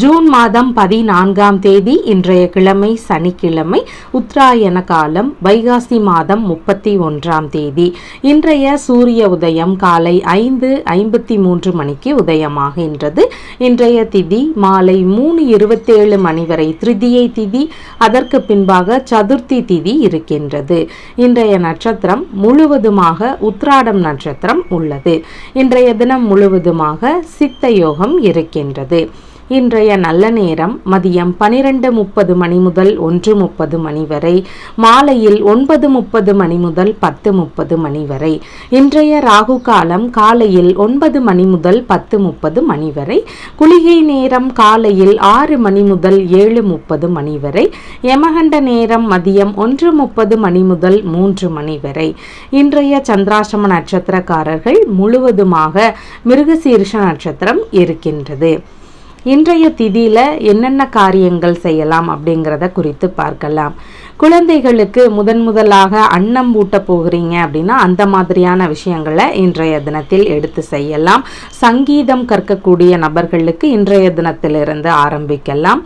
June மாதம் பதினான்காம் தேதி இன்றைய கிழமை சனிக்கிழமை உத்தராயண காலம் வைகாசி மாதம் முப்பத்தி ஒன்றாம் தேதி. இன்றைய சூரிய உதயம் காலை ஐந்து ஐம்பத்தி மூன்று மணிக்கு உதயமாகின்றது. இன்றைய திதி மாலை மூணு இருபத்தேழு மணி வரை திருதியை திதி அதற்கு பின்பாக சதுர்த்தி திதி இருக்கின்றது. இன்றைய நட்சத்திரம் முழுவதுமாக உத்ராடம் நட்சத்திரம் உள்ளது. இன்றைய தினம் முழுவதுமாக சித்த யோகம் இருக்கின்றது. இன்றைய நல்ல நேரம் மதியம் பனிரெண்டு முப்பது மணி முதல் ஒன்று முப்பது மணி வரை மாலையில் ஒன்பது முப்பது மணி முதல் பத்து முப்பது மணி வரை. இன்றைய ராகு காலம் காலையில் ஒன்பது மணி முதல் பத்து முப்பது மணி வரை. குளிகை நேரம் காலையில் ஆறு மணி முதல் ஏழு முப்பது மணி வரை. யமகண்ட நேரம் மதியம் ஒன்று முப்பது மணி முதல் மூன்று மணி வரை. இன்றைய சந்திராசிரம நட்சத்திரக்காரர்கள் முழுவதுமாக மிருகசீர்ஷ நட்சத்திரம் இருக்கின்றது. இன்றைய திதியில் என்னென்ன காரியங்கள் செய்யலாம் அப்படிங்கிறத குறித்து பார்க்கலாம். குழந்தைகளுக்கு முதன் முதலாக அன்னம் ஊட்ட போகிறீங்க அப்படின்னா அந்த மாதிரியான விஷயங்களை இன்றைய தினத்தில் எடுத்து செய்யலாம். சங்கீதம் கற்கக்கூடிய நபர்களுக்கு இன்றைய தினத்திலிருந்து ஆரம்பிக்கலாம்.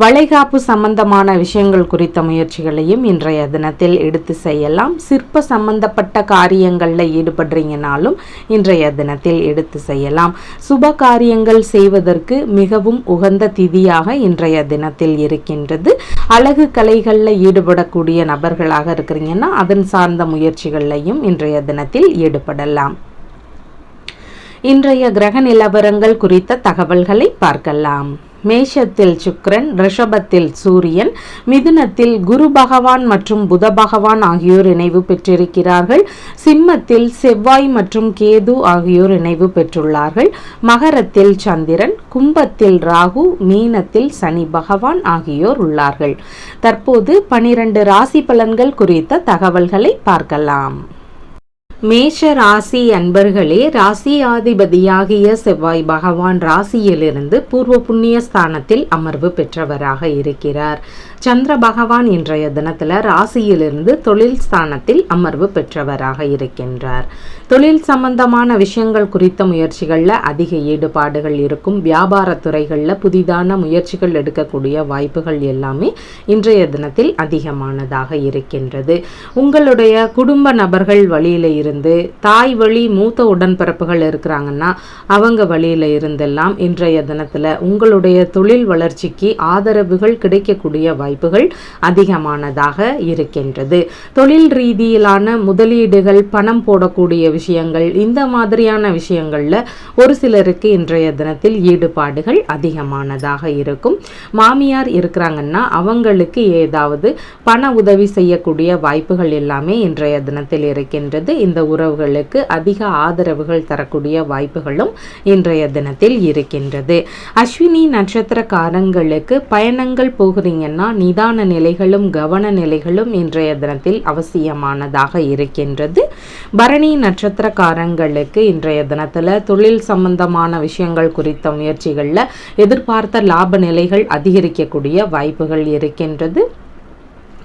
வளைகாப்பு சம்பந்தமான விஷயங்கள் குறித்த முயற்சிகளையும் இன்றைய தினத்தில் எடுத்து செய்யலாம். சிற்ப சம்பந்தப்பட்ட காரியங்களில் ஈடுபடுறீங்கனாலும் இன்றைய தினத்தில் எடுத்து செய்யலாம். சுப காரியங்கள் செய்வதற்கு மிகவும் உகந்த திதியாக இன்றைய தினத்தில் இருக்கின்றது. அழகு கலைகளில் ஈடுபடக்கூடிய நபர்களாக இருக்கிறீங்கன்னா அதன் சார்ந்த முயற்சிகளையும் இன்றைய தினத்தில் ஈடுபடலாம். இன்றைய கிரக நிலவரங்கள் குறித்த தகவல்களை பார்க்கலாம். மேஷத்தில் சுக்ரன் ரிஷபத்தில் சூரியன் மிதுனத்தில் குரு பகவான் மற்றும் புத பகவான் ஆகியோர் இணைவு பெற்றிருக்கிறார்கள். சிம்மத்தில் செவ்வாய் மற்றும் கேது ஆகியோர் இணைவு பெற்றுள்ளார்கள். மகரத்தில் சந்திரன் கும்பத்தில் ராகு மீனத்தில் சனி பகவான் ஆகியோர் உள்ளார்கள். தற்போது பனிரெண்டு ராசி பலன்கள் குறித்த தகவல்களை பார்க்கலாம். மேஷ ராசி அன்பர்களே ராசியாதிபதியாகிய செவ்வாய் பகவான் ராசியிலிருந்து பூர்வ புண்ணிய ஸ்தானத்தில் அமர்வு பெற்றவராக இருக்கிறார். சந்திர பகவான் இன்றைய தினத்தில் ராசியிலிருந்து தொழில் ஸ்தானத்தில் அமர்வு பெற்றவராக இருக்கின்றார். தொழில் சம்பந்தமான விஷயங்கள் குறித்த முயற்சிகளில் அதிக ஈடுபாடுகள் இருக்கும். வியாபார துறைகளில் புதிதான முயற்சிகள் எடுக்கக்கூடிய வாய்ப்புகள் எல்லாமே இன்றைய தினத்தில் அதிகமானதாக இருக்கின்றது. உங்களுடைய குடும்ப நபர்கள் வழியில் இருந்து தாய் வழி மூத்த உடன்பிறப்புகள் இருக்கிறாங்கன்னா அவங்க வழியில் இருந்தெல்லாம் இன்றைய தினத்தில் உங்களுடைய தொழில் வளர்ச்சிக்கு ஆதரவுகள் கிடைக்கக்கூடிய வாய்ப்புகள் அதிகமானதாக இருக்கின்றது. தொழில் ரீதியிலான முதலீடுகள் பணம் போடக்கூடிய விஷயங்கள் இந்த மாதிரியான விஷயங்களில் ஒரு சிலருக்கு இன்றைய தினத்தில் ஈடுபாடுகள் அதிகமானதாக இருக்கும். மாமியார் இருக்கிறாங்கன்னா அவங்களுக்கு ஏதாவது பண உதவி செய்யக்கூடிய வாய்ப்புகள் எல்லாமே இன்றைய தினத்தில் இருக்கின்றது. இந்த உறவுகளுக்கு அதிக ஆதரவுகள் தரக்கூடிய வாய்ப்புகளும் இன்றைய தினத்தில் இருக்கின்றது. அஸ்வினி நட்சத்திரக்காரங்களுக்கு பயணங்கள் போகிறீங்கன்னா நிதான நிலைகளும் கவன நிலைகளும் இன்றைய தினத்தில் அவசியமானதாக இருக்கின்றது. பரணி நட்சத்திரக்காரங்களுக்கு இன்றைய தினத்தில் தொழில் சம்பந்தமான விஷயங்கள் குறித்த முயற்சிகளில் எதிர்பார்த்த லாப நிலைகள் அதிகரிக்கக்கூடிய வாய்ப்புகள் இருக்கின்றது.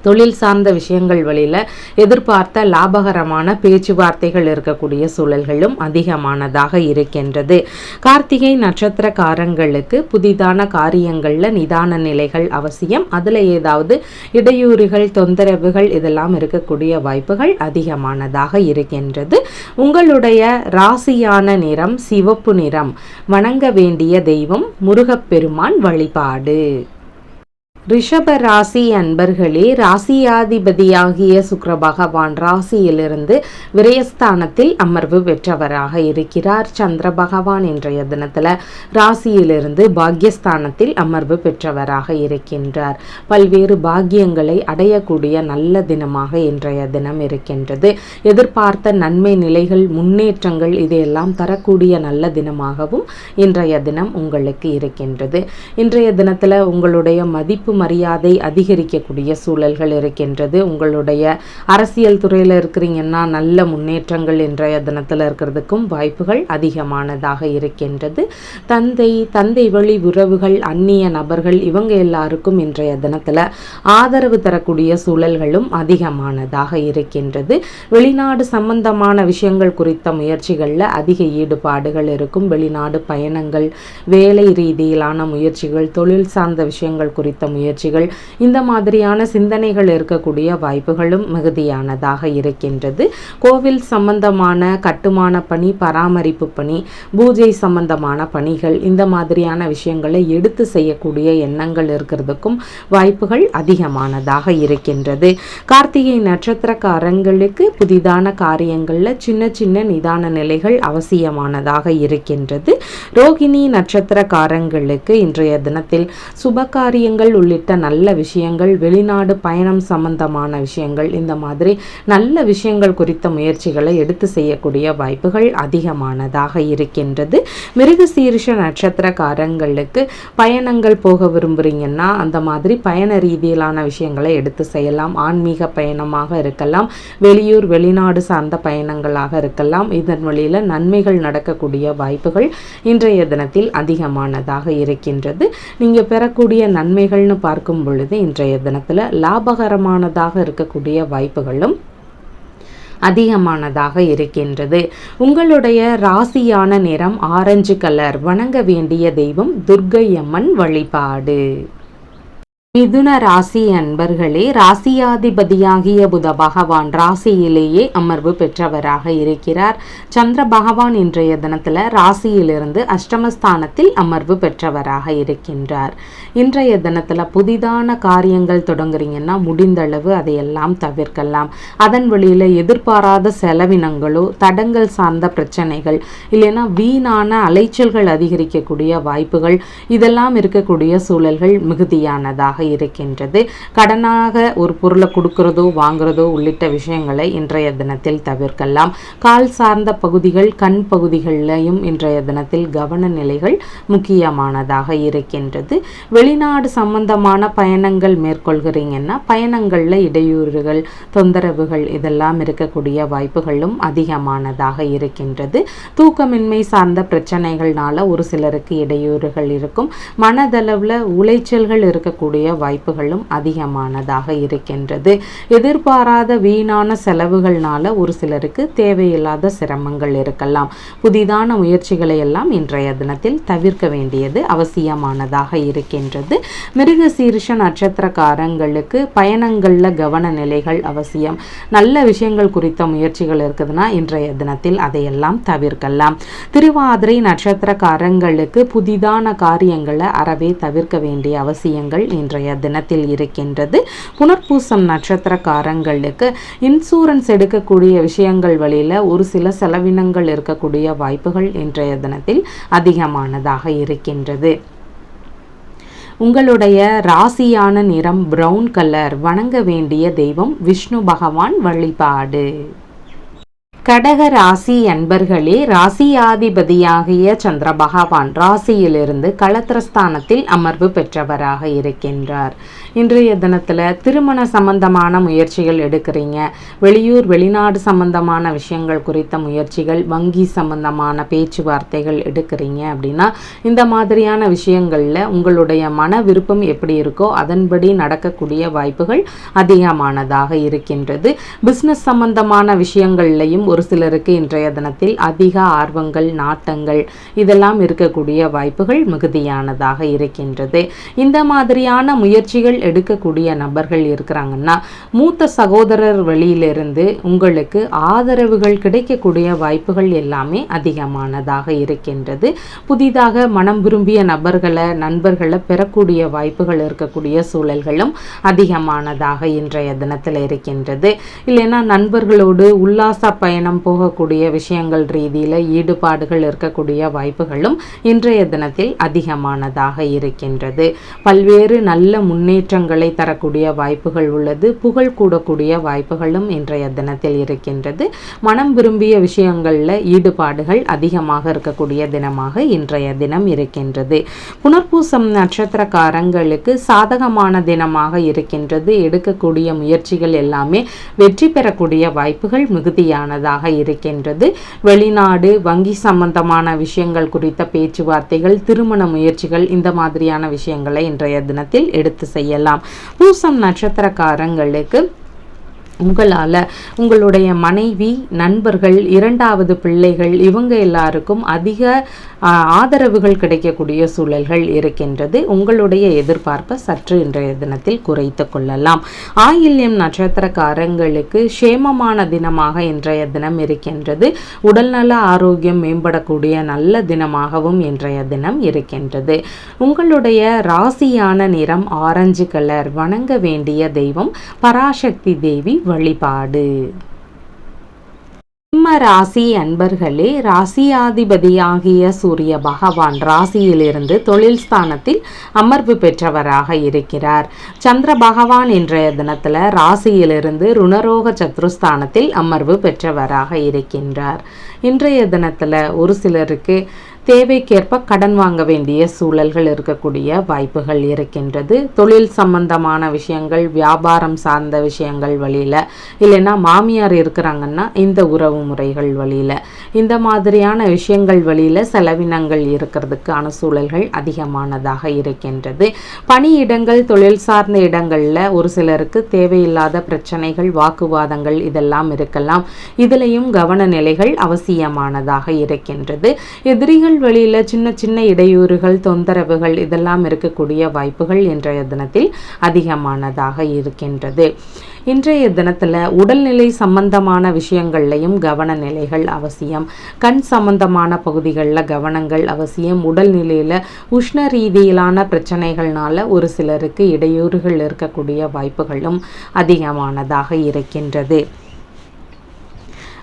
தொழில் சார்ந்த விஷயங்கள் வழியில் எதிர்பார்த்த லாபகரமான பேச்சுவார்த்தைகள் இருக்கக்கூடிய சூழல்களும் அதிகமானதாக இருக்கின்றது. கார்த்திகை நட்சத்திரக்காரங்களுக்கு புதிதான காரியங்களில் நிதான நிலைகள் அவசியம். அதில் ஏதாவது இடையூறுகள் தொந்தரவுகள் இதெல்லாம் இருக்கக்கூடிய வாய்ப்புகள் அதிகமானதாக இருக்கின்றது. உங்களுடைய ராசியான நிறம் சிவப்பு நிறம் வணங்க வேண்டிய தெய்வம் முருகப்பெருமான் வழிபாடு. ரிஷப ராசி அன்பர்களே ராசியாதிபதியாகிய சுக்கர பகவான் ராசியிலிருந்து விரயஸ்தானத்தில் அமர்வு பெற்றவராக இருக்கிறார். சந்திர பகவான் இன்றைய தினத்தில் ராசியிலிருந்து பாக்யஸ்தானத்தில் அமர்வு பெற்றவராக இருக்கின்றார். பல்வேறு பாக்கியங்களை அடையக்கூடிய நல்ல தினமாக இன்றைய தினம் இருக்கின்றது. எதிர்பார்த்த நன்மை நிலைகள் முன்னேற்றங்கள் இதையெல்லாம் தரக்கூடிய நல்ல தினமாகவும் இன்றைய தினம் உங்களுக்கு இருக்கின்றது. இன்றைய தினத்தில் உங்களுடைய மதிப்பு மரியாதை அதிகரிக்கக்கூடிய சூழல்கள் இருக்கின்றது. உங்களுடைய அரசியல் துறையில் இருக்கிறீங்கன்னா நல்ல முன்னேற்றங்கள் இன்றைய தினத்தில் இருக்கிறதுக்கும் வாய்ப்புகள் அதிகமானதாக இருக்கின்றது. தந்தை தந்தை வழி உறவுகள் அந்நிய நபர்கள் இவங்க எல்லாருக்கும் இன்றைய தினத்தில் ஆதரவு தரக்கூடிய சூழல்களும் அதிகமானதாக இருக்கின்றது. வெளிநாடு சம்பந்தமான விஷயங்கள் குறித்த முயற்சிகளில் அதிக ஈடுபாடுகள் இருக்கும். வெளிநாடு பயணங்கள் வேலை ரீதியிலான முயற்சிகள் தொழில் சார்ந்த விஷயங்கள் குறித்த முயற்சிகள் இந்த மாதிரியான சிந்தனைகள் இருக்கக்கூடிய வாய்ப்புகளும் மிகுதியானதாக இருக்கின்றது. கோவில் சம்பந்தமான கட்டுமான பணி பராமரிப்பு பணி பூஜை சம்பந்தமான பணிகள் இந்த மாதிரியான விஷயங்களை எடுத்து செய்யக்கூடிய எண்ணங்கள் இருக்கிறதுக்கும் வாய்ப்புகள் அதிகமானதாக இருக்கின்றது. கார்த்திகை நட்சத்திரக்காரங்களுக்கு புதிதான காரியங்களில் சின்ன சின்ன நிதான நிலைகள் அவசியமானதாக இருக்கின்றது. ரோகிணி நட்சத்திரக்காரங்களுக்கு இன்றைய தினத்தில் சுப காரியங்கள் உள்ளிட்ட நல்ல விஷயங்கள் வெளிநாடு பயணம் சம்பந்தமான விஷயங்கள் இந்த மாதிரி நல்ல விஷயங்கள் குறித்த முயற்சிகளை எடுத்து செய்யக்கூடிய வாய்ப்புகள் அதிகமானதாக இருக்கின்றது. மிருக சீரிஷ நட்சத்திரக்காரங்களுக்கு பயணங்கள் போக விரும்புகிறீங்கன்னா அந்த மாதிரி பயண ரீதியிலான விஷயங்களை எடுத்து செய்யலாம். ஆன்மீக பயணமாக இருக்கலாம் வெளியூர் வெளிநாடு சார்ந்த பயணங்களாக இருக்கலாம். இதன் வழியில் நன்மைகள் நடக்கக்கூடிய வாய்ப்புகள் இன்றைய தினத்தில் அதிகமானதாக இருக்கின்றது. நீங்கள் பெறக்கூடிய நன்மைகள்னு பார்க்கும் பொழுது இன்றைய தினத்தில் லாபகரமானதாக இருக்கக்கூடிய வாய்ப்புகளும் அதிகமானதாக இருக்கின்றது. உங்களுடைய ராசியான நிறம் ஆரஞ்சு கலர். வணங்க வேண்டிய தெய்வம் துர்க்கை அம்மன் வழிபாடு. மிதுன ராசி அன்பர்களே ராசியாதிபதியாகிய புத பகவான் ராசியிலேயே அமர்வு பெற்றவராக இருக்கிறார். சந்திர பகவான் இன்றைய தினத்தில் ராசியிலிருந்து அஷ்டமஸ்தானத்தில் அமர்வு பெற்றவராக இருக்கின்றார். இன்றைய தினத்தில் புதிதான காரியங்கள் தொடங்குறீங்கன்னா முடிந்தளவு அதையெல்லாம் தவிர்க்கலாம். அதன் வழியில் எதிர்பாராத செலவினங்களோ தடங்கள் சார்ந்த பிரச்சனைகள் இல்லைன்னா வீணான அலைச்சல்கள் அதிகரிக்கக்கூடிய வாய்ப்புகள் இதெல்லாம் இருக்கக்கூடிய சூழல்கள் மிகுதியானதாக இருக்கின்றது. கடனாக ஒரு பொருளை கொடுக்கறதோ வாங்குறதோ உள்ளிட்ட விஷயங்களை இன்றைய தினத்தில் தவிர்க்கலாம். கால் சார்ந்த பகுதிகள் கண் பகுதிகளிலையும் இன்றைய தினத்தில் கவன நிலைகள் முக்கியமானதாக இருக்கின்றது. வெளிநாடு சம்பந்தமான பயணங்கள் மேற்கொள்கிறீங்கன்னா பயணங்களில் இடையூறுகள் தொந்தரவுகள் இதெல்லாம் இருக்கக்கூடிய வாய்ப்புகளும் அதிகமானதாக இருக்கின்றது. தூக்கமின்மை சார்ந்த பிரச்சனைகள்னால ஒரு சிலருக்கு இடையூறுகள் இருக்கும். மனதளவில் உளைச்சல்கள் இருக்கக்கூடிய வாய்ப்புகளும் அதிகமானதாக இருக்கின்றது. எதிர்பாராத வீணான செலவுகள்னால ஒரு சிலருக்கு தேவையில்லாத சிரமங்கள் இருக்கலாம். புதிதான முயற்சிகளை எல்லாம் இன்றைய தினத்தில் தவிர்க்க வேண்டியது அவசியமானதாக இருக்கின்றது. மிருக சீர்ஷ நட்சத்திரக்காரங்களுக்கு பயணங்களில் கவன நிலைகள் அவசியம். நல்ல விஷயங்கள் குறித்த முயற்சிகள் இருக்குதுன்னா இன்றைய தினத்தில் அதையெல்லாம் தவிர்க்கலாம். திருவாதிரை நட்சத்திரக்காரங்களுக்கு புதிதான காரியங்களை அறவே தவிர்க்க வேண்டிய அவசியங்கள் இன்றைய தினத்தில் இருக்கின்றது. புனர்பூசம் நட்சத்திரக்காரங்களுக்கு இன்சூரன்ஸ் எடுக்கக்கூடிய விஷயங்கள் வழியில் ஒரு சில செலவினங்கள் இருக்கக்கூடிய வாய்ப்புகள் இன்றைய தினத்தில் அதிகமானதாக இருக்கின்றது. உங்களுடைய ராசியான நிறம் பிரவுன் கலர் வணங்க வேண்டிய தெய்வம் விஷ்ணு பகவான் வழிபாடு. கடக ராசி அன்பர்களே ராசியாதிபதியாகிய சந்திர பகவான் ராசியிலிருந்து களத்திரஸ்தானத்தில் அமர்வு பெற்றவராக இருக்கின்றார். இன்றைய தினத்தில் திருமண சம்பந்தமான முயற்சிகள் எடுக்கிறீங்க. வெளியூர் வெளிநாடு சம்பந்தமான விஷயங்கள் குறித்த முயற்சிகள் வங்கி சம்பந்தமான பேச்சுவார்த்தைகள் எடுக்கிறீங்க அப்படின்னா இந்த மாதிரியான விஷயங்களில் உங்களுடைய மன விருப்பம் எப்படி இருக்கோ அதன்படி நடக்கக்கூடிய வாய்ப்புகள் அதிகமானதாக இருக்கின்றது. பிஸ்னஸ் சம்பந்தமான விஷயங்கள்லையும் ஒரு சிலருக்கு இன்றைய தினத்தில் அதிக ஆர்வங்கள் நாட்டங்கள் இதெல்லாம் இருக்கக்கூடிய வாய்ப்புகள் மிகுதியானதாக இருக்கின்றது. இந்த மாதிரியான முயற்சிகள் எடுக்கக்கூடிய நபர்கள் இருக்கிறாங்கன்னா மூத்த சகோதரர் வழியிலிருந்து உங்களுக்கு ஆதரவுகள் கிடைக்கக்கூடிய வாய்ப்புகள் எல்லாமே அதிகமானதாக இருக்கின்றது. புதிதாக மனம் விரும்பிய நபர்களை நண்பர்களை பெறக்கூடிய வாய்ப்புகள் இருக்கக்கூடிய சூழல்களும் அதிகமானதாக இன்றைய தினத்தில் இருக்கின்றது. இல்லைன்னா நண்பர்களோடு உல்லாச பயணம் பயணம் போகக்கூடிய விஷயங்கள் ரீதியில் ஈடுபாடுகள் இருக்கக்கூடிய வாய்ப்புகளும் இன்றைய தினத்தில் அதிகமானதாக இருக்கின்றது. பல்வேறு நல்ல முன்னேற்றங்களை தரக்கூடிய வாய்ப்புகள் உள்ளது. புகழ் கூடக்கூடிய வாய்ப்புகளும் இன்றைய தினத்தில் இருக்கின்றது. மனம் விரும்பிய விஷயங்களில் ஈடுபாடுகள் அதிகமாக இருக்கக்கூடிய தினமாக இன்றைய தினம் இருக்கின்றது. புனர்பூசம் நட்சத்திரக்காரங்களுக்கு சாதகமான தினமாக இருக்கின்றது. எடுக்கக்கூடிய முயற்சிகள் எல்லாமே வெற்றி பெறக்கூடிய வாய்ப்புகள் மிகுதியானதாக இருக்கின்றது. வெளிநாடு வங்கி சம்பந்தமான விஷயங்கள் குறித்த பேச்சுவார்த்தைகள் திருமண முயற்சிகள் இந்த மாதிரியான விஷயங்களை இன்றைய தினத்தில் எடுத்து செய்யலாம். பூசம் நட்சத்திரக்காரங்களுக்கு உங்களால் உங்களுடைய மனைவி நண்பர்கள் இரண்டாவது பிள்ளைகள் இவங்க எல்லாருக்கும் அதிக ஆதரவுகள் கிடைக்கக்கூடிய சூழல்கள் இருக்கின்றது. உங்களுடைய எதிர்பார்ப்பை சற்று இன்றைய தினத்தில் குறைத்து கொள்ளலாம். ஆயில்யம் நட்சத்திரக்காரங்களுக்கு சேமமான தினமாக இன்றைய தினம் இருக்கின்றது. உடல்நல ஆரோக்கியம் மேம்படக்கூடிய நல்ல தினமாகவும் இன்றைய தினம் இருக்கின்றது. உங்களுடைய ராசியான நிறம் ஆரஞ்சு கலர். வணங்க வேண்டிய தெய்வம் பராசக்தி தேவி. வழிபாடு. சிம்ம ராசி அன்பர்களே ராசியாதிபதியாகிய சூரிய பகவான் ராசியிலிருந்து தொழில் ஸ்தானத்தில் அமர்வு பெற்றவராக இருக்கிறார். சந்திர பகவான் இன்றைய தினத்தில் ராசியிலிருந்து ருணரோக சத்ருஸ்தானத்தில் அமர்வு பெற்றவராக இருக்கின்றார். இன்றைய தினத்தில் ஒரு சிலருக்கு தேவைக்கேற்ப கடன் வாங்க வேண்டிய சூழல்கள் இருக்கக்கூடிய வாய்ப்புகள் இருக்கின்றது. தொழில் சம்பந்தமான விஷயங்கள் வியாபாரம் சார்ந்த விஷயங்கள் வழியில் இல்லைன்னா மாமியார் இருக்கிறாங்கன்னா இந்த உறவு முறைகள் வழியில். இந்த மாதிரியான விஷயங்கள் வழியில் செலவினங்கள் இருக்கிறதுக்கான சூழல்கள் அதிகமானதாக இருக்கின்றது. பணியிடங்கள் தொழில் சார்ந்த இடங்களில் ஒரு சிலருக்கு தேவையில்லாத பிரச்சனைகள் வாக்குவாதங்கள் இதெல்லாம் இருக்கலாம். இதிலையும் கவன நிலைகள் அவசியமானதாக இருக்கின்றது. எதிரிகள் உடல் வழியில் சின்ன சின்ன இடையூறுகள் தொந்தரவுகள் இதெல்லாம் இருக்கக்கூடிய வாய்ப்புகள் இன்றைய தினத்தில் அதிகமானதாக இருக்கின்றது. இன்றைய தினத்தில் உடல்நிலை சம்பந்தமான விஷயங்கள்லையும் கவன நிலைகள் அவசியம். கண் சம்பந்தமான பகுதிகளில் கவனங்கள் அவசியம். உடல்நிலையில் உஷ்ண ரீதியிலான பிரச்சனைகள்னால ஒரு சிலருக்கு இடையூறுகள் இருக்கக்கூடிய வாய்ப்புகளும் அதிகமானதாக இருக்கின்றது.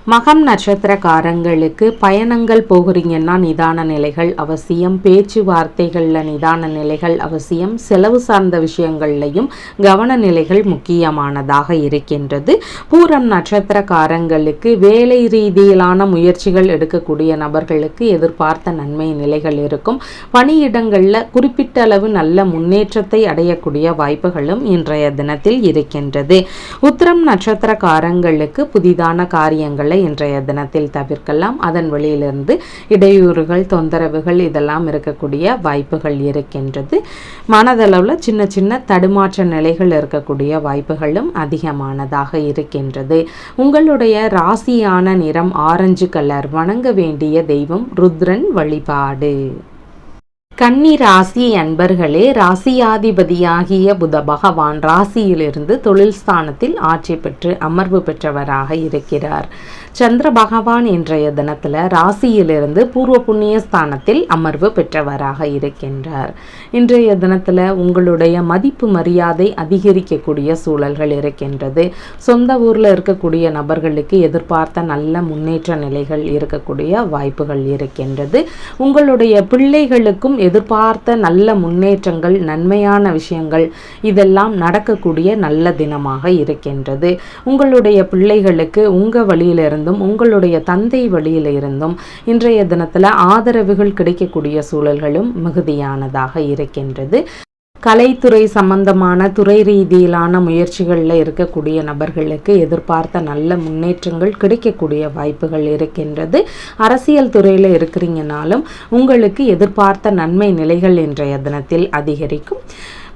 மகம் நட்சத்திரக்காரங்களுக்கு பயணங்கள் போகிறீங்கன்னா நிதான நிலைகள் அவசியம். பேச்சுவார்த்தைகளில் நிதான நிலைகள் அவசியம். செலவு சார்ந்த விஷயங்கள்லையும் கவன நிலைகள் முக்கியமானதாக இருக்கின்றது. பூரம் நட்சத்திரக்காரங்களுக்கு வேலை ரீதியிலான முயற்சிகள் எடுக்கக்கூடிய நபர்களுக்கு எதிர்பார்த்த நன்மை நிலைகள் இருக்கும். பணியிடங்களில் குறிப்பிட்ட அளவு நல்ல முன்னேற்றத்தை அடையக்கூடிய வாய்ப்புகளும் இன்றைய தினத்தில் இருக்கின்றது. உத்திரம் நட்சத்திரக்காரங்களுக்கு புதிதான காரியங்கள் இன்றைய தினத்தில் தவிர்க்கலாம். அதன் வழியிலிருந்து இடையூறுகள் தொந்தரவுகள் இதெல்லாம் இருக்கக்கூடிய வாய்ப்புகள் இருக்கின்றது. மனதளவில் சின்ன சின்ன தடுமாற்ற நிலைகள் இருக்கக்கூடிய வாய்ப்புகளும் அதிகமானதாக இருக்கின்றது. உங்களுடைய ராசியான நிறம் ஆரஞ்சு கலர் வணங்க வேண்டிய தெய்வம் ருத்ரன் வழிபாடு. கன்னி ராசி அன்பர்களே ராசியாதிபதியாகிய புத பகவான் ராசியிலிருந்து தொழில் ஸ்தானத்தில் ஆட்சி பெற்று அமர்வு பெற்றவராக இருக்கிறார். சந்திர பகவான் இன்றைய தினத்தில் ராசியிலிருந்து பூர்வ புண்ணிய ஸ்தானத்தில் அமர்வு பெற்றவராக இருக்கின்றார். இன்றைய தினத்தில் உங்களுடைய மதிப்பு மரியாதை அதிகரிக்கக்கூடிய சூழல்கள் இருக்கின்றது. சொந்த ஊரில் இருக்கக்கூடிய நபர்களுக்கு எதிர்பார்த்த நல்ல முன்னேற்ற நிலைகள் இருக்கக்கூடிய வாய்ப்புகள் இருக்கின்றது. உங்களுடைய பிள்ளைகளுக்கும் எதிர்பார்த்த நல்ல முன்னேற்றங்கள் நன்மையான விஷயங்கள் இதெல்லாம் நடக்கக்கூடிய நல்ல தினமாக இருக்கின்றது. உங்களுடைய பிள்ளைகளுக்கு உங்கள் இருந்தும் உங்களுடைய தந்தை வழியில் இருந்தும் இன்றைய தினத்தில் ஆதரவுகள் கிடைக்கக்கூடிய சூழல்களும் மிகுதியானதாக இருக்கின்றது. கலைத்துறை சம்பந்தமான துறை ரீதியிலான முயற்சிகளில் இருக்கக்கூடிய நபர்களுக்கு எதிர்பார்த்த நல்ல முன்னேற்றங்கள் கிடைக்கக்கூடிய வாய்ப்புகள் இருக்கின்றது. அரசியல் துறையில் இருக்கிறீங்கனாலும் உங்களுக்கு எதிர்பார்த்த நன்மை நிலைகள் இன்றைய தினத்தில் அதிகரிக்கும்.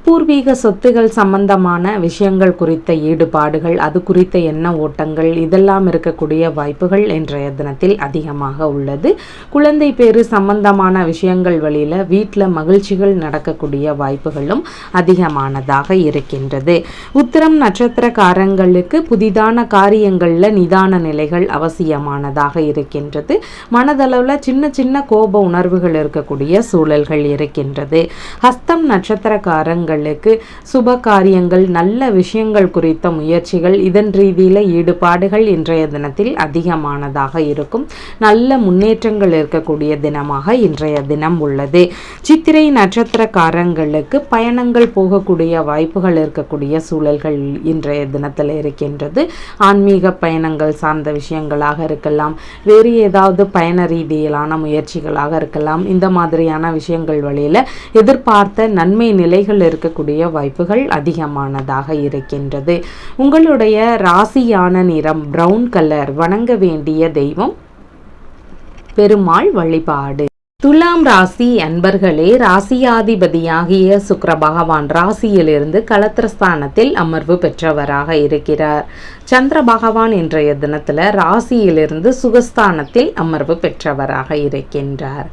பூர்வீக சொத்துகள் சம்பந்தமான விஷயங்கள் குறித்த ஈடுபாடுகள் அது குறித்த எண்ண ஓட்டங்கள் இதெல்லாம் இருக்கக்கூடிய வாய்ப்புகள் இன்றைய தினத்தில் அதிகமாக உள்ளது. குழந்தை பேரு சம்பந்தமான விஷயங்கள் வழியில் வீட்டில் மகிழ்ச்சிகள் நடக்கக்கூடிய வாய்ப்புகளும் அதிகமானதாக இருக்கின்றது. உத்திரம் நட்சத்திரக்காரங்களுக்கு புதிதான காரியங்களில் நிதான நிலைகள் அவசியமானதாக இருக்கின்றது. மனதளவில் சின்ன சின்ன கோப உணர்வுகள் இருக்கக்கூடிய சூழல்கள் இருக்கின்றது. ஹஸ்தம் நட்சத்திரக்காரங்கள் காரங்களுக்கு சுப காரியங்கள் நல்ல விஷயங்கள் குறித்த முயற்சிகள் இதன் ரீதியில் ஈடுபாடுகள் இன்றைய தினத்தில் அதிகமானதாக இருக்கும். நல்ல முன்னேற்றங்கள் இருக்கக்கூடிய தினமாக இன்றைய தினம் உள்ளது. சித்திரை நட்சத்திரக்காரங்களுக்கு பயணங்கள் போகக்கூடிய வாய்ப்புகள் இருக்கக்கூடிய சூழல்கள் இன்றைய தினத்தில் இருக்கின்றது. ஆன்மீக பயணங்கள் சார்ந்த விஷயங்களாக இருக்கலாம். வேறு ஏதாவது பயண ரீதியிலான முயற்சிகளாக இருக்கலாம். இந்த மாதிரியான விஷயங்கள் வழியில் எதிர்பார்த்த நன்மை நிலைகள் இருக்கக்கூடிய வாய்ப்புகள் அதிகமானதாக இருக்கின்றது. உங்களுடைய ராசியான நிறம் ப்ரௌன் கலர் வணங்க வேண்டிய தெய்வம் பெருமாள் வழிபாடு. துலாம் ராசி அன்பர்களே ராசியாதிபதியாகிய சுக்கர பகவான் ராசியிலிருந்து கலத்திரஸ்தானத்தில் அமர்வு பெற்றவராக இருக்கிறார். சந்திர பகவான் இன்றைய தினத்தில் ராசியிலிருந்து சுகஸ்தானத்தில் அமர்வு பெற்றவராக இருக்கின்றார்.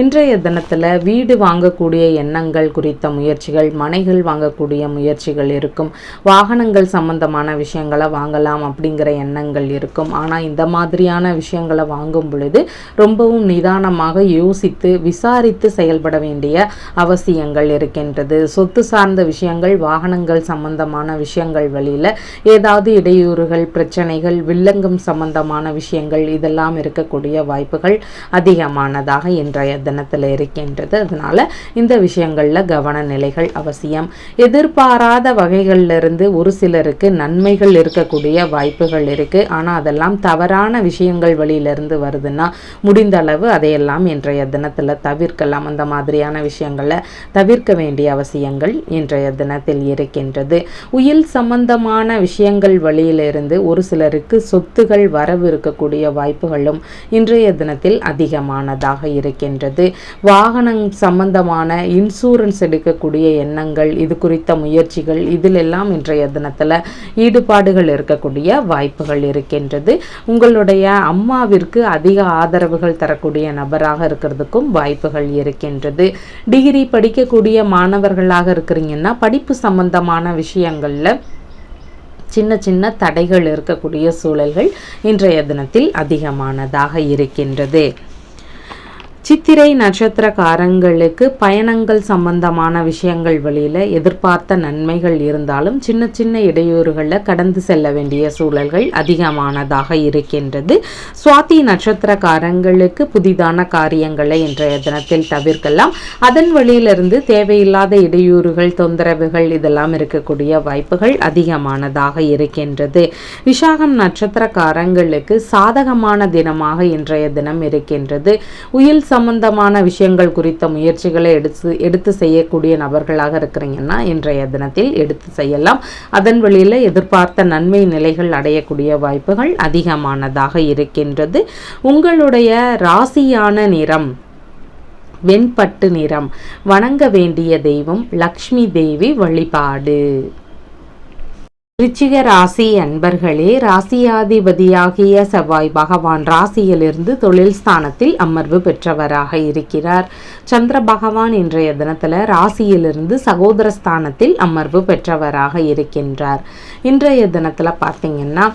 இன்றைய தினத்தில் வீடு வாங்கக்கூடிய எண்ணங்கள் குறித்த முயற்சிகள் மனைகள் வாங்கக்கூடிய முயற்சிகள் இருக்கும். வாகனங்கள் சம்பந்தமான விஷயங்களை வாங்கலாம் அப்படிங்கிற எண்ணங்கள் இருக்கும். ஆனால் இந்த மாதிரியான விஷயங்களை வாங்கும் பொழுது ரொம்பவும் நிதானமாக யோசித்து விசாரித்து செயல்பட வேண்டிய அவசியங்கள் இருக்கின்றது. சொத்து சார்ந்த விஷயங்கள் வாகனங்கள் சம்பந்தமான விஷயங்கள் வழியில் ஏதாவது இடையூறுகள் பிரச்சனைகள் வில்லங்கம் சம்பந்தமான விஷயங்கள் இதெல்லாம் இருக்கக்கூடிய வாய்ப்புகள் அதிகமானதாக இன்றைய தினத்தில் இருக்கின்றது. அதனால் இந்த விஷயங்களில் கவன நிலைகள் அவசியம். எதிர்பாராத வகைகளிலிருந்து ஒரு சிலருக்கு நன்மைகள் இருக்கக்கூடிய வாய்ப்புகள் இருக்குது ஆனால் அதெல்லாம் தவறான விஷயங்கள் வழியிலிருந்து வருதுன்னா முடிந்த அளவு அதையெல்லாம் இன்றைய தினத்தில் தவிர்க்கலாம். அந்த மாதிரியான விஷயங்களை தவிர்க்க வேண்டிய அவசியங்கள் இன்றைய தினத்தில் இருக்கின்றது. உயில் சம்பந்தமான விஷயங்கள் வழியிலிருந்து ஒரு சிலருக்கு சொத்துகள் வரவு இருக்கக்கூடிய வாய்ப்புகளும் இன்றைய தினத்தில் அதிகமானதாக இருக்கின்றது. வாகனம் சம்பந்தமான இன்சூரன்ஸ் எடுக்கக்கூடிய எண்ணங்கள் இது குறித்த முயற்சிகள் இதிலெல்லாம் இன்றைய தினத்தில் ஈடுபாடுகள் இருக்கக்கூடிய வாய்ப்புகள் இருக்கின்றது. உங்களுடைய அம்மாவிற்கு அதிக ஆதரவுகள் தரக்கூடிய நபராக இருக்கிறதுக்கும் வாய்ப்புகள் இருக்கின்றது. டிகிரி படிக்கக்கூடிய மாணவர்களாக இருக்கிறீங்கன்னா படிப்பு சம்பந்தமான விஷயங்களில் சின்ன சின்ன தடைகள் இருக்கக்கூடிய சூழல்கள் இன்றைய தினத்தில் அதிகமானதாக இருக்கின்றது. சித்திரை நட்சத்திரக்காரங்களுக்கு பயணங்கள் சம்பந்தமான விஷயங்கள் வழியில் எதிர்பார்த்த நன்மைகள் இருந்தாலும் சின்ன சின்ன இடையூறுகளில் கடந்து செல்ல வேண்டிய சூழல்கள் அதிகமானதாக இருக்கின்றது. சுவாதி நட்சத்திரக்காரங்களுக்கு புதிதான காரியங்களை இன்றைய தினத்தில் தவிர்க்கலாம். அதன் வழியிலிருந்து தேவையில்லாத இடையூறுகள் தொந்தரவுகள் இதெல்லாம் இருக்கக்கூடிய வாய்ப்புகள் அதிகமானதாக இருக்கின்றது. விசாகம் நட்சத்திரக்காரங்களுக்கு சாதகமான தினமாக இன்றைய தினம் இருக்கின்றது. உயில் சம்பந்தமான விஷயங்கள் குறித்த முயற்சிகளை எடுத்து எடுத்து செய்யக்கூடிய நபர்களாக இருக்கிறீங்கன்னா இன்றைய தினத்தில் எடுத்து செய்யலாம். அதன் வழியில் எதிர்பார்த்த நன்மை நிலைகள் அடையக்கூடிய வாய்ப்புகள் அதிகமானதாக இருக்கின்றது. உங்களுடைய ராசியான நிறம் வெண்பட்டு நிறம் வணங்க வேண்டிய தெய்வம் லக்ஷ்மி தேவி வழிபாடு. ரிச்சிக ராசி அன்பர்களே ராசியாதிபதியாகிய செவ்வாய் பகவான் ராசியிலிருந்து தொழில் ஸ்தானத்தில் அமர்வு பெற்றவராக இருக்கிறார். சந்திர பகவான் இன்றைய தினத்தில் ராசியிலிருந்து சகோதர ஸ்தானத்தில் அமர்வு பெற்றவராக இருக்கின்றார். இன்றைய தினத்தில் பார்த்தீங்கன்னா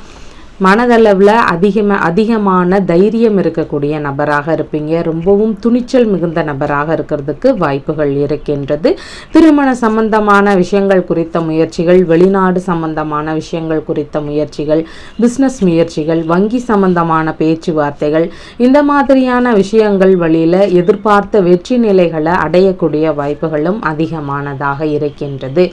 மனதளவில் அதிகமாக அதிகமான தைரியம் இருக்கக்கூடிய நபராக இருப்பீங்க. ரொம்பவும் துணிச்சல் மிகுந்த நபராக இருக்கிறதுக்கு வாய்ப்புகள் இருக்கின்றது. திருமண சம்பந்தமான விஷயங்கள் குறித்த முயற்சிகள் வெளிநாடு சம்பந்தமான விஷயங்கள் குறித்த முயற்சிகள் பிஸ்னஸ் முயற்சிகள் வங்கி சம்பந்தமான பேச்சுவார்த்தைகள் இந்த மாதிரியான விஷயங்கள் வழியில் எதிர்பார்த்த வெற்றி நிலைகளை அடையக்கூடிய வாய்ப்புகளும் அதிகமானதாக இருக்கின்றது.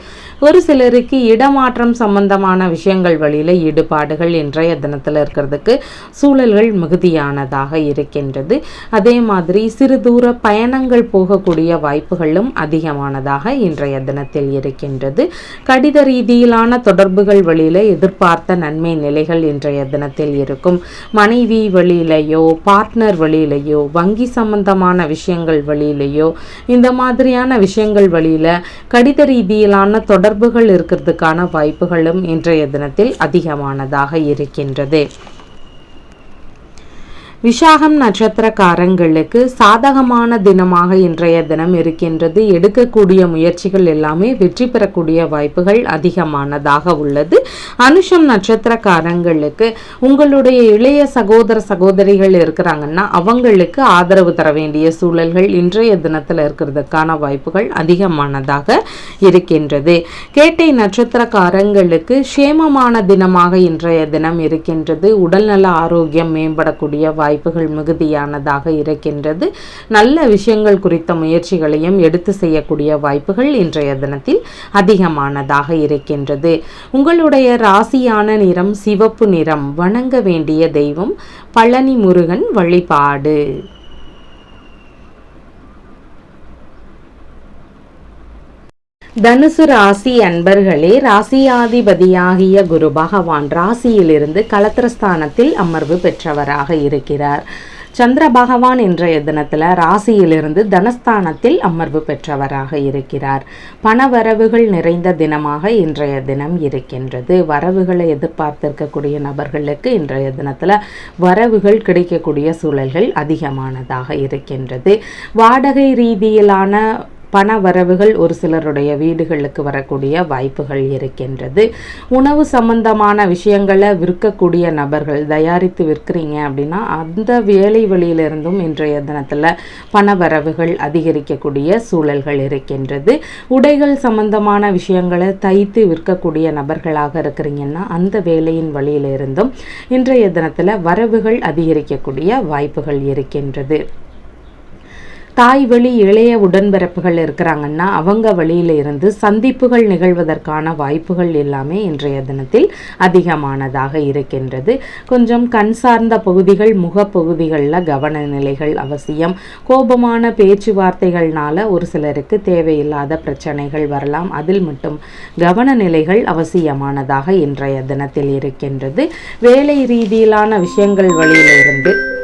ஒரு சிலருக்கு இடமாற்றம் சம்பந்தமான விஷயங்கள் வழியில் ஈடுபாடுகள் இன்றைய தினத்தில் இருக்கிறதுக்கு சூழல்கள் மிகுதியானதாக இருக்கின்றது. அதே மாதிரி சிறு தூர பயணங்கள் போகக்கூடிய வாய்ப்புகளும் அதிகமானதாக இன்றைய தினத்தில் இருக்கின்றது. கடித ரீதியிலான தொடர்புகள் வழியில் எதிர்பார்த்த நன்மை நிலைகள் இன்றைய தினத்தில் இருக்கும். மனைவி வழியிலையோ பார்ட்னர் வழியிலையோ வங்கி சம்பந்தமான விஷயங்கள் வழியிலையோ இந்த மாதிரியான விஷயங்கள் வழியில் கடித ரீதியிலான தொடர்புகள் இருக்கிறதுக்கான வாய்ப்புகளும் இன்றைய தினத்தில் அதிகமானதாக இருக்கின்றது. விஷாகம் நட்சத்திரக்காரங்களுக்கு சாதகமான தினமாக இன்றைய தினம் இருக்கின்றது. எடுக்கக்கூடிய முயற்சிகள் எல்லாமே வெற்றி பெறக்கூடிய வாய்ப்புகள் அதிகமானதாக உள்ளது. அனுஷம் நட்சத்திரக்காரங்களுக்கு உங்களுடைய இளைய சகோதர சகோதரிகள் இருக்கிறாங்கன்னா அவங்களுக்கு ஆதரவு தர வேண்டிய சூழல்கள் இன்றைய தினத்தில் இருக்கிறதுக்கான வாய்ப்புகள் அதிகமானதாக இருக்கின்றது. கேட்டை நட்சத்திரக்காரங்களுக்கு சேமமான தினமாக இன்றைய தினம் இருக்கின்றது. உடல்நல ஆரோக்கியம் மேம்படக்கூடிய வாய்ப்புகள் மிகுதியானதாக இருக்கின்றது. நல்ல விஷயங்கள் குறித்த முயற்சிகளையும் எடுத்து செய்யக்கூடிய வாய்ப்புகள் இன்றைய தினத்தில் அதிகமானதாக இருக்கின்றது. உங்களுடைய ராசியான நிறம் சிவப்பு நிறம் வணங்க வேண்டிய தெய்வம் பழனி முருகன் வழிபாடு. தனுசு ராசி அன்பர்களே ராசியாதிபதியாகிய குரு பகவான் ராசியிலிருந்து கலத்திரஸ்தானத்தில் அமர்வு பெற்றவராக இருக்கிறார். சந்திர பகவான் இன்றைய தினத்தில் ராசியிலிருந்து தனஸ்தானத்தில் அமர்வு பெற்றவராக இருக்கிறார். பண வரவுகள் நிறைந்த தினமாக இன்றைய தினம் இருக்கின்றது. வரவுகளை எதிர்பார்த்திருக்கக்கூடிய நபர்களுக்கு இன்றைய தினத்தில் வரவுகள் கிடைக்கக்கூடிய சூழல்கள் அதிகமானதாக இருக்கின்றது. வாடகை ரீதியிலான பண வரவுகள் ஒரு சிலருடைய வீடுகளுக்கு வரக்கூடிய வாய்ப்புகள் இருக்கின்றது. உணவு சம்பந்தமான விஷயங்களை விற்கக்கூடிய நபர்கள் தயாரித்து விற்கிறீங்க அப்படின்னா அந்த வேலை வழியிலிருந்தும் இன்றைய தினத்தில் பண வரவுகள் அதிகரிக்கக்கூடிய சூழல்கள் இருக்கின்றது. உடைகள் சம்பந்தமான விஷயங்களை தைத்து விற்கக்கூடிய நபர்களாக இருக்கிறீங்கன்னா அந்த வேலையின் வழியிலிருந்தும் இன்றைய தினத்தில் வரவுகள் அதிகரிக்கக்கூடிய வாய்ப்புகள் இருக்கின்றது. தாய் வழி இளைய உடன்பிறப்புகள் இருக்கிறாங்கன்னா அவங்க வழியில இருந்து சந்திப்புகள் நிகழ்வதற்கான வாய்ப்புகள் எல்லாமே இன்றைய தினத்தில் அதிகமானதாக இருக்கின்றது. கொஞ்சம் கண் சார்ந்த பகுதிகள் முகப்பகுதிகளில் கவன நிலைகள் அவசியம். கோபமான பேச்சுவார்த்தைகள்னால ஒரு சிலருக்கு தேவையில்லாத பிரச்சனைகள் வரலாம். அதில் மட்டும் கவன நிலைகள் அவசியமானதாக இன்றைய தினத்தில் இருக்கின்றது. வேலை ரீதியிலான விஷயங்கள் வழியிலிருந்து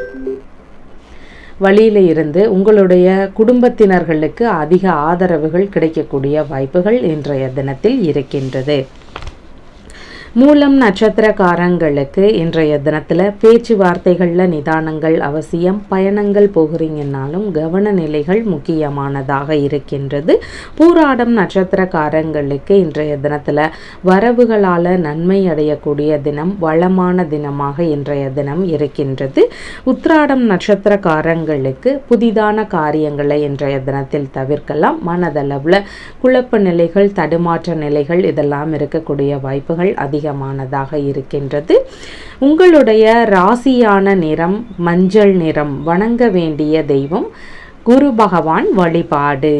வழியில் இருந்து உங்களுடைய குடும்பத்தினர்களுக்கு அதிக ஆதரவுகள் கிடைக்கக்கூடிய வாய்ப்புகள் இன்றைய தினத்தில் இருக்கின்றது. மூலம் நட்சத்திரக்காரங்களுக்கு இன்றைய தினத்தில் பேச்சுவார்த்தைகளில் நிதானங்கள் அவசியம் பயணங்கள் போகிறீங்கன்னாலும் கவன நிலைகள் முக்கியமானதாக இருக்கின்றது. பூராடம் நட்சத்திரக்காரங்களுக்கு இன்றைய தினத்தில் வரவுகளால் நன்மை அடையக்கூடிய தினம் வளமான தினமாக இன்றைய தினம் இருக்கின்றது. உத்ராடம் நட்சத்திரக்காரங்களுக்கு புதிதான காரியங்களை இன்றைய தினத்தில் தவிர்க்கலாம். மனதளவில் குழப்ப நிலைகள் தடுமாற்ற நிலைகள் இதெல்லாம் இருக்கக்கூடிய வாய்ப்புகள் அதிக அதிகமானதாக இருக்கின்றது. உங்களுடைய ராசியான நிறம் மஞ்சள் நிறம் வணங்க வேண்டிய தெய்வம் குரு பகவான் வழிபாடு.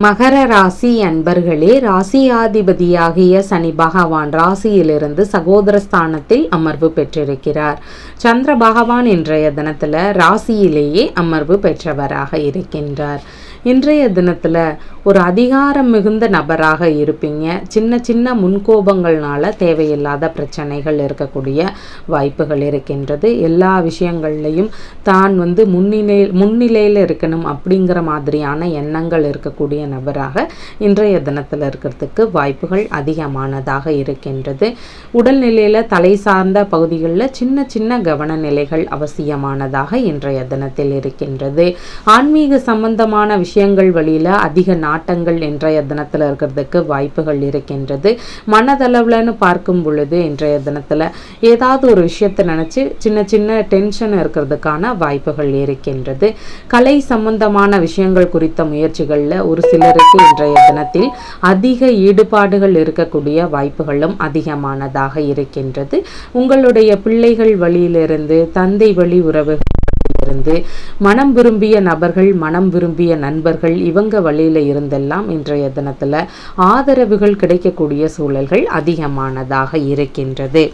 மகர ராசி அன்பர்களே ராசியாதிபதியாகிய சனி பகவான் ராசியிலிருந்து சகோதரஸ்தானத்தில் அமர்வு பெற்றிருக்கிறார். சந்திர பகவான் இன்றைய தினத்தில் ராசியிலேயே அமர்வு பெற்றவராக இருக்கின்றார். இன்றைய தினத்தில் ஒரு அதிகாரம் மிகுந்த நபராக இருப்பீங்க. சின்ன சின்ன முன்கோபங்கள்னால தேவையில்லாத பிரச்சனைகள் இருக்கக்கூடிய வாய்ப்புகள் இருக்கின்றது. எல்லா விஷயங்கள்லையும் தான் வந்து முன்னிலை முன்னிலையில் இருக்கணும் அப்படிங்கிற மாதிரியான எண்ணங்கள் இருக்கக்கூடிய நபராக இன்றைய தினத்தில் இருக்கிறதுக்கு வாய்ப்புகள் அதிகமானதாக இருக்கின்றது. உடல்நிலையில் தலை சார்ந்த பகுதிகளில் சின்ன சின்ன கவனநிலைகள் அவசியமானதாக இன்றைய தினத்தில் இருக்கின்றது. ஆன்மீக சம்பந்தமான விஷயம் விஷயங்கள் வழியில் அதிக நாட்டங்கள் இன்றைய தினத்தில் இருக்கிறதுக்கு வாய்ப்புகள் இருக்கின்றது. மனதளவில்னு பார்க்கும் பொழுது இன்றைய தினத்தில் ஏதாவது ஒரு விஷயத்தை நினச்சி சின்ன சின்ன டென்ஷன் இருக்கிறதுக்கான வாய்ப்புகள் இருக்கின்றது. கலை சம்பந்தமான விஷயங்கள் குறித்த முயற்சிகளில் ஒரு சிலருக்கு இன்றைய தினத்தில் அதிக ஈடுபாடுகள் இருக்கக்கூடிய வாய்ப்புகளும் அதிகமானதாக இருக்கின்றது. உங்களுடைய பிள்ளைகள் வழியிலிருந்து தந்தை வழி உறவுகள் இருந்து மனம் விரும்பிய நபர்கள் மனம் விரும்பிய நண்பர்கள் இவங்க வழியில் இருந்தெல்லாம் இன்றைய தினத்தில் ஆதரவுகள் கிடைக்கக்கூடிய சூழல்கள் அதிகமானதாக இருக்கின்றது.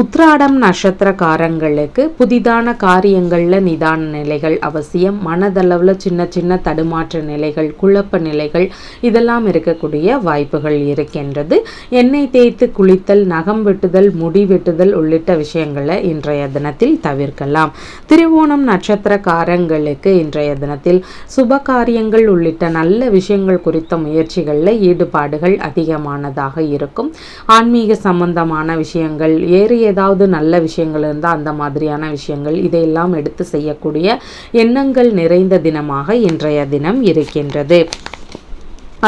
உத்ராடம் நட்சத்திரக்காரங்களுக்கு புதிதான காரியங்களில் நிதான நிலைகள் அவசியம். மனதளவில் சின்ன சின்ன தடுமாற்ற நிலைகள் குழப்ப நிலைகள் இதெல்லாம் இருக்கக்கூடிய வாய்ப்புகள் இருக்கின்றது. எண்ணெய் தேய்த்து குளித்தல் நகம் வெட்டுதல் முடி வெட்டுதல் உள்ளிட்ட விஷயங்களை இன்றைய தினத்தில் தவிர்க்கலாம். திருவோணம் நட்சத்திரக்காரங்களுக்கு இன்றைய தினத்தில் சுப காரியங்கள் உள்ளிட்ட நல்ல விஷயங்கள் குறித்த முயற்சிகளில் ஈடுபாடுகள் அதிகமானதாக இருக்கும். ஆன்மீக சம்பந்தமான விஷயங்கள் ஏறிய ஏதாவது நல்ல விஷயங்கள் இருந்தால் அந்த மாதிரியான விஷயங்கள் இதையெல்லாம் எடுத்து செய்யக்கூடிய எண்ணங்கள் நிறைந்த தினமாக இன்றைய தினம் இருக்கின்றது.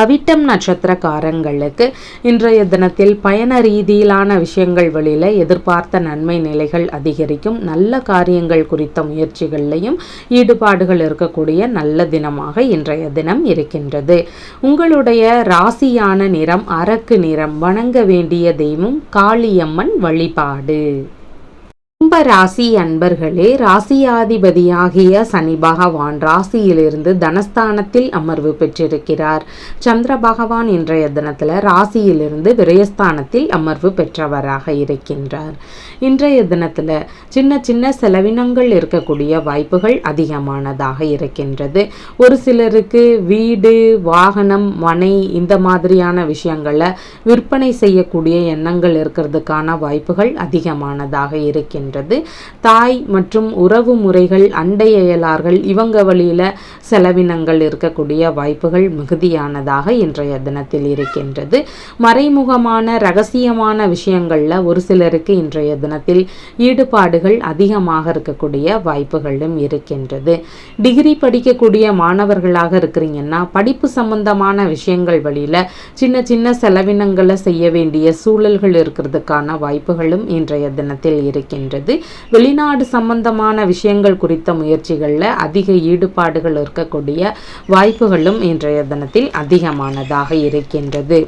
அவிட்டம் நட்சத்திரக்காரங்களுக்கு இன்றைய தினத்தில் பயண ரீதியிலான விஷயங்கள் வழியில் எதிர்பார்த்த நன்மை நிலைகள் அதிகரிக்கும். நல்ல காரியங்கள் குறித்த முயற்சிகள்லையும் ஈடுபாடுகள் இருக்கக்கூடிய நல்ல தினமாக இன்றைய தினம் இருக்கின்றது. உங்களுடைய ராசியான நிறம் அரக்கு நிறம் வணங்க வேண்டிய தெய்வம் காளியம்மன் வழிபாடு. கும்ப ராசி அன்பர்களே ராசியாதிபதியாகிய சனி பகவான் ராசியிலிருந்து தனஸ்தானத்தில் அமர்வு பெற்றிருக்கிறார். சந்திர பகவான் இன்றைய தினத்தில் ராசியிலிருந்து விரயஸ்தானத்தில் அமர்வு பெற்றவராக இருக்கின்றார். இன்றைய தினத்தில் சின்ன சின்ன செலவினங்கள் இருக்கக்கூடிய வாய்ப்புகள் அதிகமானதாக இருக்கின்றது. ஒரு சிலருக்கு வீடு வாகனம் மனை இந்த மாதிரியான விஷயங்களை விற்பனை செய்யக்கூடிய எண்ணங்கள் இருக்கிறதுக்கான வாய்ப்புகள் அதிகமானதாக இருக்கின்றன இருக்கின்றது தாய் மற்றும் உறவு முறைகள் அண்டை அயலார்கள் இவங்க வழியில் செலவினங்கள் இருக்கக்கூடிய வாய்ப்புகள் மிகுதியானதாக இன்றைய தினத்தில் இருக்கின்றது. மறைமுகமான ரகசியமான விஷயங்களில் ஒரு சிலருக்கு இன்றைய தினத்தில் ஈடுபாடுகள் அதிகமாக இருக்கக்கூடிய வாய்ப்புகளும் இருக்கின்றது. டிகிரி படிக்கக்கூடிய மாணவர்களாக இருக்கிறீங்கன்னா படிப்பு சம்பந்தமான விஷயங்கள் வழியில் சின்ன சின்ன செலவினங்களை செய்ய வேண்டிய சூழல்கள் இருக்கிறதுக்கான வாய்ப்புகளும் இன்றைய தினத்தில் இருக்கின்றது. இருக்கின்றது வெளிநாடு சம்பந்தமான விஷயங்கள் குறித்த முயற்சிகளில் அதிக ஈடுபாடுகள் இருக்கக்கூடிய வாய்ப்புகளும் இன்றைய தினத்தில் அதிகமானதாக இருக்கின்றது.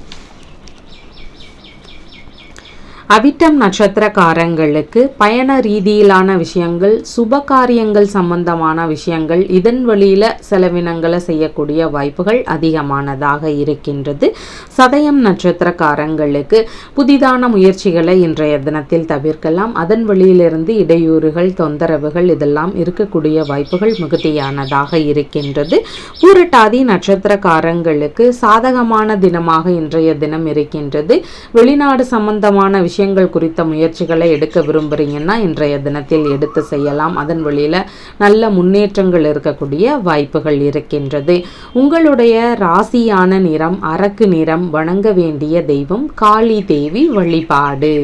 அவிட்டம் நட்சத்திரக்காரங்களுக்கு பயண ரீதியிலான விஷயங்கள் சுப காரியங்கள் சம்பந்தமான விஷயங்கள் இதன் வழியில் செலவினங்களை செய்யக்கூடிய வாய்ப்புகள் அதிகமானதாக இருக்கின்றது. சதயம் நட்சத்திரக்காரங்களுக்கு புதிதான முயற்சிகளை இன்றைய தினத்தில் தவிர்க்கலாம். அதன் வழியிலிருந்து இடையூறுகள் தொந்தரவுகள் இதெல்லாம் இருக்கக்கூடிய வாய்ப்புகள் மிகுதியானதாக இருக்கின்றது. பூரட்டாதி நட்சத்திரக்காரங்களுக்கு சாதகமான தினமாக இன்றைய தினம் இருக்கின்றது. வெளிநாடு சம்பந்தமான விஷயம் விஷயங்கள் குறித்த முயற்சிகளை எடுக்க விரும்புகிறீங்கன்னா இன்றைய தினத்தில் எடுத்து செய்யலாம். அதன் வழியில் நல்ல முன்னேற்றங்கள் இருக்கக்கூடிய வாய்ப்புகள் இருக்கின்றது. உங்களுடைய ராசியான நிறம் அரக்கு நிறம் வணங்க வேண்டிய தெய்வம் காளி தேவி வழிபாடு.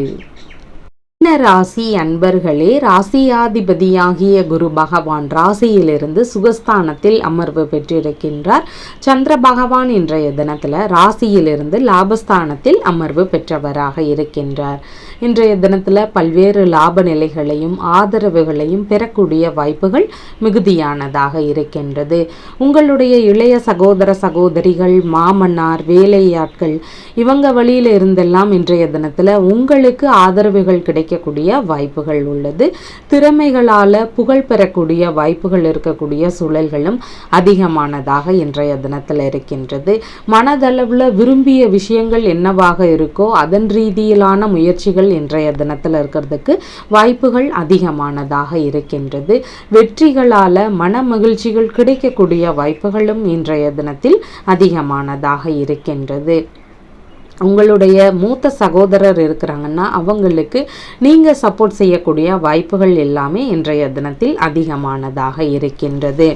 ராசி அன்பர்களே ராசியாதிபதியாகிய குரு பகவான் ராசியிலிருந்து சுகஸ்தானத்தில் அமர்வு பெற்றிருக்கின்றார். சந்திர பகவான் இன்றைய தினத்தில் ராசியிலிருந்து லாபஸ்தானத்தில் அமர்வு பெற்றவராக இருக்கின்றார். இன்றைய தினத்தில் பல்வேறு லாப நிலைகளையும் ஆதரவுகளையும் பெறக்கூடிய வாய்ப்புகள் மிகுதியானதாக இருக்கின்றது. உங்களுடைய இளைய சகோதர சகோதரிகள் மாமன்னார் வேலையாட்கள் இவங்க வழியில் இருந்தெல்லாம் இன்றைய தினத்தில் உங்களுக்கு ஆதரவுகள் கிடைக்கக்கூடிய வாய்ப்புகள் உள்ளது. திறமைகளால் புகழ் பெறக்கூடிய வாய்ப்புகள் இருக்கக்கூடிய சூழல்களும் அதிகமானதாக இன்றைய தினத்தில் இருக்கின்றது. மனதளவில் விரும்பிய விஷயங்கள் என்னவாக இருக்கோ அதன் ரீதியிலான முயற்சிகள் இன்றைய தினத்தில் இருக்கிறதுக்கு வாய்ப்புகள் அதிகமானதாக இருக்கின்றது. வெற்றிகளால் மன மகிழ்ச்சிகள் கிடைக்கக்கூடிய வாய்ப்புகளும் இன்றைய தினத்தில் அதிகமானதாக இருக்கின்றது. உங்களுடைய மூத்த சகோதரர் இருக்கிறாங்கன்னா அவங்களுக்கு நீங்கள் சப்போர்ட் செய்யக்கூடிய வாய்ப்புகள் எல்லாமே இன்றைய தினத்தில் அதிகமானதாக இருக்கின்றது.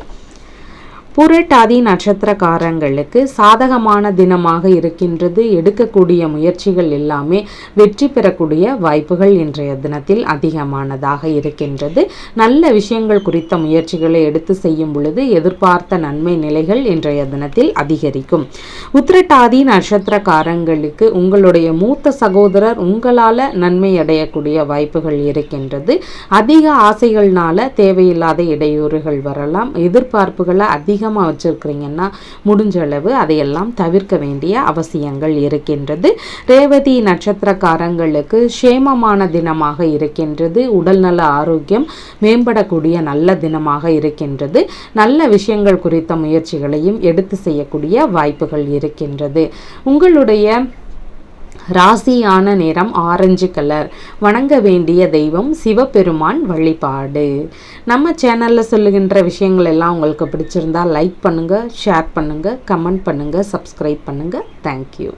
புரட்டாதி நட்சத்திரக்காரங்களுக்கு சாதகமான தினமாக இருக்கின்றது. எடுக்கக்கூடிய முயற்சிகள் எல்லாமே வெற்றி பெறக்கூடிய வாய்ப்புகள் இன்றைய தினத்தில் அதிகமானதாக இருக்கின்றது. நல்ல விஷயங்கள் குறித்த முயற்சிகளை எடுத்து செய்யும் பொழுது எதிர்பார்த்த நன்மை நிலைகள் இன்றைய தினத்தில் அதிகரிக்கும். உத்திரட்டாதி நட்சத்திரக்காரங்களுக்கு உங்களுடைய மூத்த சகோதரர் உங்களால் நன்மை அடையக்கூடிய வாய்ப்புகள் இருக்கின்றது. அதிக ஆசைகள்னால தேவையில்லாத இடையூறுகள் வரலாம். எதிர்பார்ப்புகளை அதிக அதிகமாக வச்சுருக்கிறீங்கன்னா முடிஞ்ச அளவு அதையெல்லாம் தவிர்க்க வேண்டிய அவசியங்கள் இருக்கின்றது. ரேவதி நட்சத்திரக்காரங்களுக்கு சேமமான தினமாக இருக்கின்றது. உடல்நல ஆரோக்கியம் மேம்படக்கூடிய நல்ல தினமாக இருக்கின்றது. நல்ல விஷயங்கள் குறித்த முயற்சிகளையும் எடுத்து செய்யக்கூடிய வாய்ப்புகள் இருக்கின்றது. உங்களுடைய ராசியான நிறம் ஆரஞ்சு கலர் வணங்க வேண்டிய தெய்வம் சிவபெருமான் வழிபாடு. நம்ம சேனலில் சொல்லுகின்ற விஷயங்கள் எல்லாம் உங்களுக்கு பிடிச்சிருந்தா லைக் பண்ணுங்கள் ஷேர் பண்ணுங்கள் கமெண்ட் பண்ணுங்கள் சப்ஸ்கிரைப் பண்ணுங்கள் தேங்க்யூ